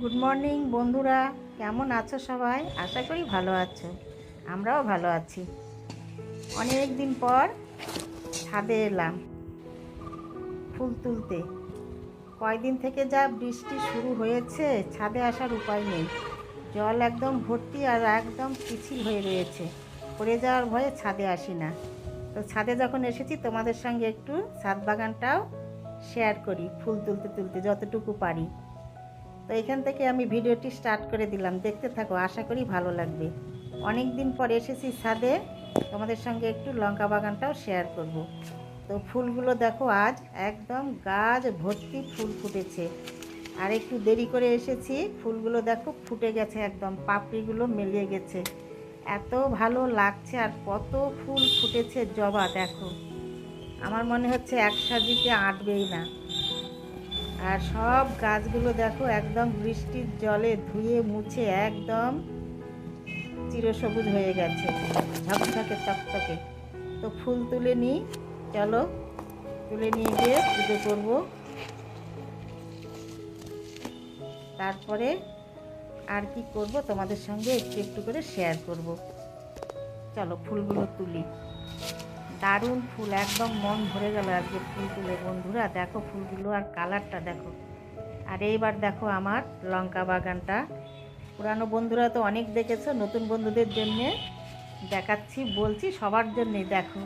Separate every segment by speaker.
Speaker 1: Good morning বন্ধুরা কেমন আছো সবাই আশা করি ভালো আছো আমরাও ভালো আছি অনেক দিন পর ছাদে এলাম ফুল তুলতে কয়দিন থেকে যা বৃষ্টি শুরু হয়েছে ছাদে আসার উপায় নেই জল একদম ভর্তি আর একদম পিছিল হয়ে রয়েছে পড়ে যাওয়ার ভয়ে ছাদে আসি না তো ছাদে যখন এসেছি তোমাদের সঙ্গে একটু ছাদ বাগানটাও শেয়ার করি ফুল তুলতে তুলতে যতটুকু পারি তো এখান থেকে আমি ভিডিওটি স্টার্ট করে দিলাম দেখতে থাকো আশা করি ভালো লাগবে অনেক দিন পর এসেছি ছাদে তোমাদের সঙ্গে একটু লঙ্কা বাগানটাও শেয়ার করব। তো ফুলগুলো দেখো আজ একদম গাছ ভর্তি ফুল ফুটেছে আর একটু দেরি করে এসেছি ফুলগুলো দেখো ফুটে গেছে একদম পাপড়িগুলো মেলিয়ে গেছে এত ভালো লাগছে আর কত ফুল ফুটেছে জবা দেখো আমার মনে হচ্ছে এক সাজিতে আঁটবেই না আর সব গাছগুলো দেখো একদম বৃষ্টির জলে ধুয়ে মুছে একদম চিরসবুজ হয়ে গেছে ঝকঝকে চকচকে তো ফুল তুলে নিই চলো তুলে নিয়ে গিয়ে পুজো করব তারপরে আর কি করব তোমাদের সঙ্গে একটু একটু করে শেয়ার করব চলো ফুলগুলো তুলি দারুণ ফুল একদম মন ভরে গেল আজকে ফুল তুলে বন্ধুরা দেখো ফুলগুলো আর কালারটা দেখো আর এইবার দেখো আমার লঙ্কা বাগানটা পুরানো বন্ধুরা তো অনেক দেখেছো নতুন বন্ধুদের জন্যে দেখাচ্ছি বলছি সবার জন্যে দেখো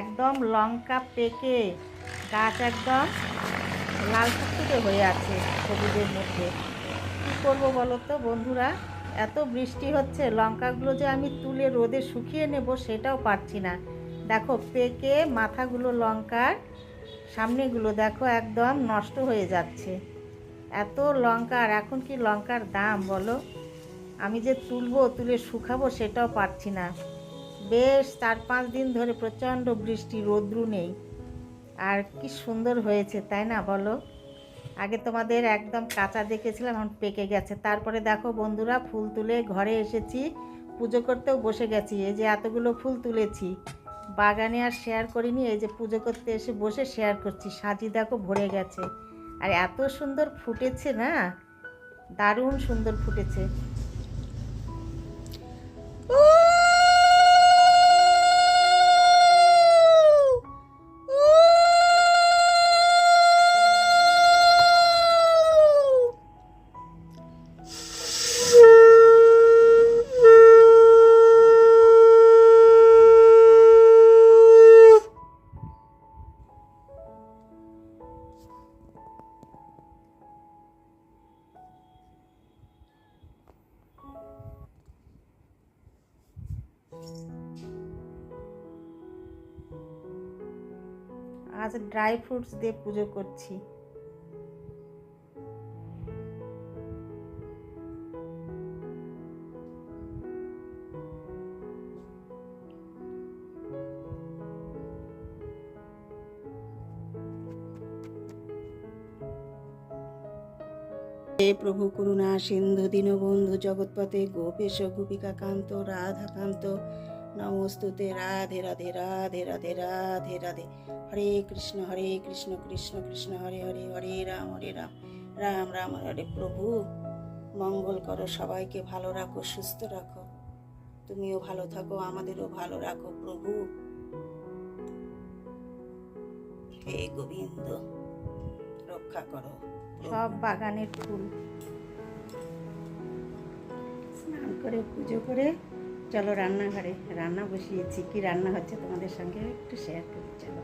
Speaker 1: একদম লঙ্কা পেকে গাছ একদম লাল ফুটে হয়ে আছে সবুজের মধ্যে কী করবো বলো তো বন্ধুরা এত বৃষ্টি হচ্ছে লঙ্কাগুলো যে আমি তুলে রোদে শুকিয়ে নেব সেটাও পারছি না দেখো পেকে মাথাগুলো লঙ্কার সামনেগুলো দেখো একদম নষ্ট হয়ে যাচ্ছে এত লঙ্কার এখন কি লঙ্কার দাম বলো আমি যে তুলবো তুলে শুকাবো সেটাও পারছি না বেশ চার পাঁচ দিন ধরে প্রচণ্ড বৃষ্টি রৌদ্রু নেই আর কি সুন্দর হয়েছে তাই না বলো আগে তোমাদের একদম কাঁচা দেখেছিলাম এখন পেকে গেছে তারপরে দেখো বন্ধুরা ফুল তুলে ঘরে এসেছি পুজো করতেও বসে গেছি এই যে এতগুলো ফুল তুলেছি বাগানে আর শেয়ার করিনি এই যে পুজো করতে এসে বসে শেয়ার করছি সাজি দেখো ভরে গেছে আর এত সুন্দর ফুটেছে না দারুণ সুন্দর ফুটেছে আজ ড্রাই ফ্রুটস দিয়ে পুজো করছি প্রভু করুণা সিন্ধু দীনবন্ধু জগৎপথে গোপেশ গোপিকাকান্ত রাধাকান্ত নমস্তুতে রাধে রাধে রাধে রাধে রাধে রাধে হরে কৃষ্ণ হরে কৃষ্ণ কৃষ্ণ কৃষ্ণ হরে হরে হরে রাম হরে রাম রাম রাম হরে প্রভু মঙ্গল করো সবাইকে ভালো রাখো সুস্থ রাখো তুমিও ভালো থাকো আমাদেরও ভালো রাখো প্রভু হে গোবিন্দ রক্ষা করো সব বাগানের ফুল স্নান করে পুজো করে চলো রান্নাঘরে রান্না বসিয়েছি কি রান্না হচ্ছে তোমাদের সঙ্গে একটু শেয়ার করি চলো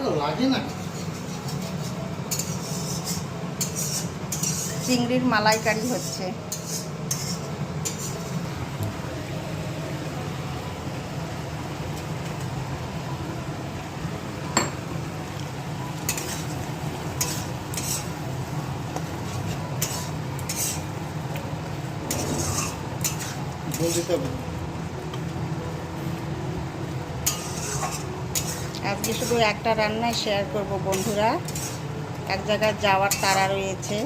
Speaker 1: তো লাগে না চিংড়ির মালাইকারি হচ্ছে আজকে শুধু একটা রান্নায় শেয়ার করব বন্ধুরা এক জায়গায় যাওয়ার তারা রয়েছে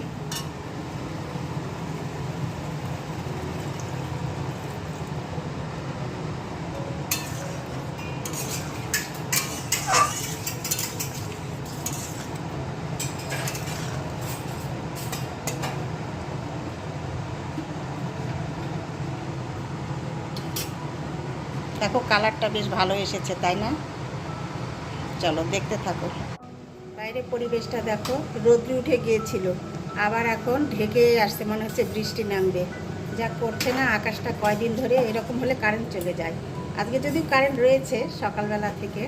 Speaker 1: দেখো কালারটা বেশ ভালো এসেছে তাই না চলো দেখতে থাকো বাইরে পরিবেশটা দেখো রোদ্রি উঠে গিয়েছিল আবার এখন ঢেকে আসছে মনে হচ্ছে বৃষ্টি নামবে যা করছে না আকাশটা কয়দিন ধরে এরকম হলে কারেন্ট চলে যায় আজকে যদিও কারেন্ট রয়েছে সকালবেলা থেকে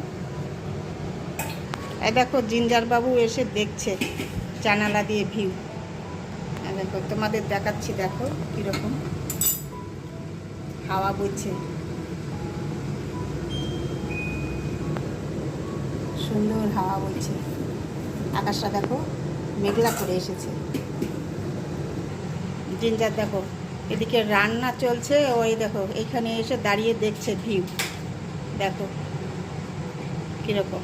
Speaker 1: এই দেখো জিঞ্জারবাবু এসে দেখছে জানালা দিয়ে ভিউ দেখো তোমাদের দেখাচ্ছি দেখো কীরকম হাওয়া বইছে সুন্দর হাওয়া বইছে আকাশটা দেখো মেঘলা করে এসেছে জিঞ্জার দেখো এদিকে রান্না চলছে ওই দেখো এখানে এসে দাঁড়িয়ে দেখছে ভিউ দেখো কীরকম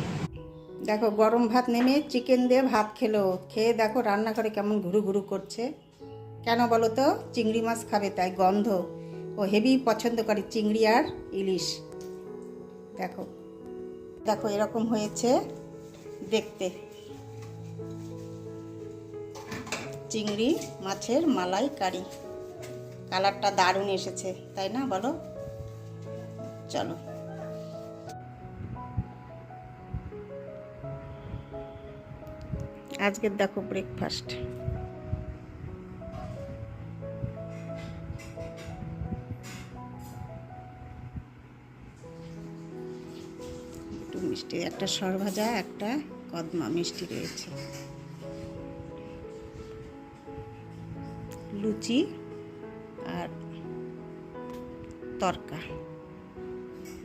Speaker 1: দেখো গরম ভাত নেমে চিকেন দিয়ে ভাত খেলো খেয়ে দেখো রান্না করে কেমন ঘুরু ঘুরু করছে কেন বলো তো চিংড়ি মাছ খাবে তাই গন্ধ ও হেভি পছন্দ করে চিংড়ি আর ইলিশ দেখো দেখো এরকম হয়েছে দেখতে চিংড়ি মাছের মালাই কারি কালারটা দারুণ এসেছে তাই না বলো চলো আজকের দেখো ব্রেকফাস্ট মিষ্টি একটা সরভাজা একটা কদমা মিষ্টি রয়েছে লুচি আর তরকা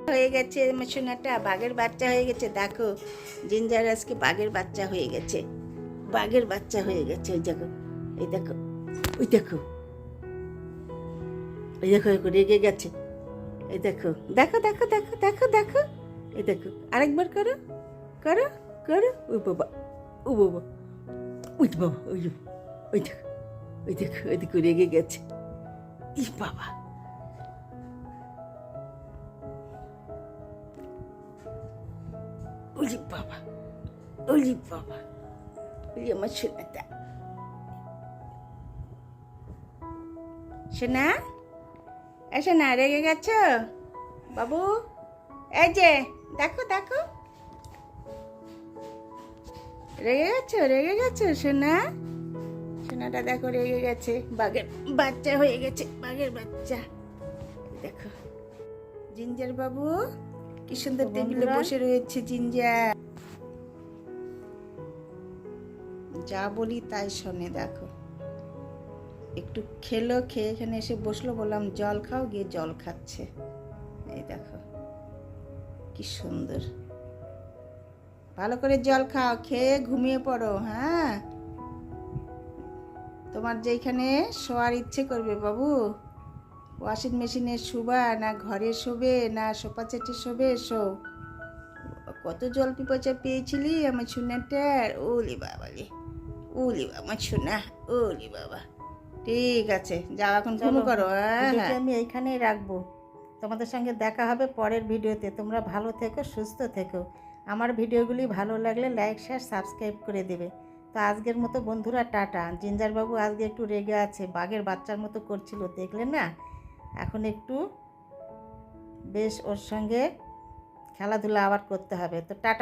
Speaker 1: হয়ে গেছে মেশোনাটা বাঘের বাচ্চা হয়ে গেছে দেখো জিঞ্জার আজকে বাঘের বাচ্চা হয়ে গেছে বাঘের বাচ্চা হয়ে গেছে ওই দেখো এই দেখো ওই দেখো ওই দেখো রেগে গেছে এই দেখো দেখো দেখো দেখো দেখো দেখো এ দেখো আরেকবার করো করো করো ও বাবা ও বাবা ওই তো বাবা ওই ওই দেখো ওই দেখো ওই দেখো রেগে গেছে ই বাবা ওলি বাবা ওলি বাবা ওলি আমার সোনাটা সোনা এ না রেগে গেছ বাবু এই যে দেখো দেখো রেগে গেছো রেগে গেছো সোনা সোনাটা দেখো রেগে গেছে বাঘের বাচ্চা হয়ে গেছে বাঘের বাচ্চা দেখো জিঞ্জার বাবু কি সুন্দর টেবিলে বসে রয়েছে জিঞ্জার যা বলি তাই শোনে দেখো একটু খেলো খেয়ে এখানে এসে বসলো বললাম জল খাও গিয়ে জল খাচ্ছে এই দেখো কি সুন্দর ভালো করে জল খাও খেয়ে ঘুমিয়ে পড়ো হ্যাঁ তোমার যেখানে শোয়ার ইচ্ছে করবে বাবু ওয়াশিং মেশিনে শুবা না ঘরে শোবে না সোপা সেটে শোবে শো কত জল পিপাচা পেয়েছিলি আমার সোনাটার ওলি ও ওলি বাবা সোনা ওলি বাবা ঠিক আছে যাও এখন ঘুম করো হ্যাঁ, হ্যাঁ আমি এইখানেই রাখবো তোমাদের সঙ্গে দেখা হবে পরের ভিডিওতে তোমরা ভালো থেকো সুস্থ থেকো আমার ভিডিওগুলি ভালো লাগলে লাইক শেয়ার সাবস্ক্রাইব করে দেবে তো আজকের মতো বন্ধুরা টাটা জিঞ্জারবাবু আজকে একটু রেগে আছে বাঘের বাচ্চার মতো করছিল দেখলে না এখন একটু বেশ ওর সঙ্গে খেলাধুলা আবার করতে হবে তো টাটা